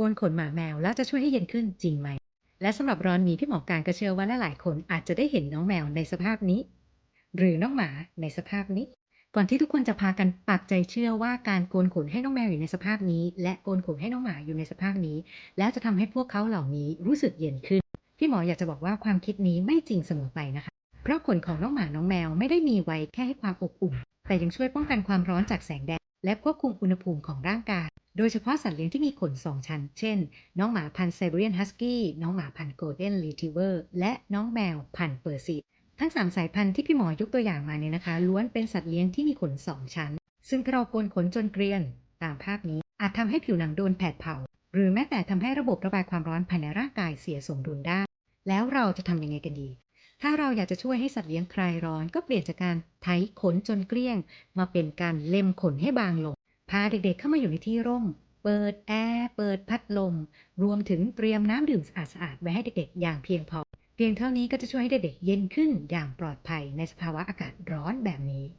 โกนขนหมาแมวแล้วจะช่วยให้เย็นขึ้นจริงไหม และสำหรับร้อนนี้พี่หมอการก็เชื่อว่าหลายๆคนอาจจะได้เห็นน้องแมวในสภาพนี้ หรือน้องหมาในสภาพนี้ ก่อนที่ทุกคนจะพากันปักใจเชื่อว่าการโกนขนให้น้องแมวอยู่ในสภาพนี้ และโกนขนให้น้องหมาอยู่ในสภาพนี้ แล้วจะทำให้พวกเขาเหล่านี้รู้สึกเย็นขึ้น พี่หมออยากจะบอกว่าความคิดนี้ไม่จริงเสมอไปนะคะ เพราะขนของน้องหมาน้องแมวไม่ได้มีไว้แค่ให้ความอบอุ่นแต่ยังช่วยป้องกันความร้อนจากแสงแดด และควบคุมอุณหภูมิของร่างกาย โดยเฉพาะสัตว์เลี้ยงที่มีขน2ชั้น เช่น น้องหมาพันธุ์ไซเรียนฮัสกี้ น้องหมาพันธุ์โกลเด้นรีทรีเวอร์ และน้องแมวพันธุ์เปอร์เซียทั้ง 3 สายพันธุ์ที่พี่หมอยกตัวอย่างมาเนี่ยนะคะ ล้วนเป็นสัตว์เลี้ยงที่มีขน2ชั้น ซึ่งถ้าเราโกนขนจนเกรียนตามภาพนี้ อาจทำให้ผิวหนังโดนแผดเผา หรือแม้แต่ทำให้ระบบระบายความร้อนภายในร่างกายเสียสมดุลได้ แล้วเราจะทำยังไงกันดี ถ้าเราอยากจะช่วยให้สัตว์เลี้ยงคลายร้อน ก็เปลี่ยนจากการไถขนจนเกลี้ยง มาเป็นการเล็มขนให้บางลง พาเด็กๆเข้ามาอยู่ในที่ร่ม เปิดแอร์เปิดพัดลม รวมถึงเตรียมน้ำดื่มสะอาดๆไว้ให้เด็กๆ อย่างเพียงพอ เพียงเท่านี้ก็จะช่วยให้เด็กๆเย็นขึ้นอย่างปลอดภัยในสภาวะอากาศร้อนแบบนี้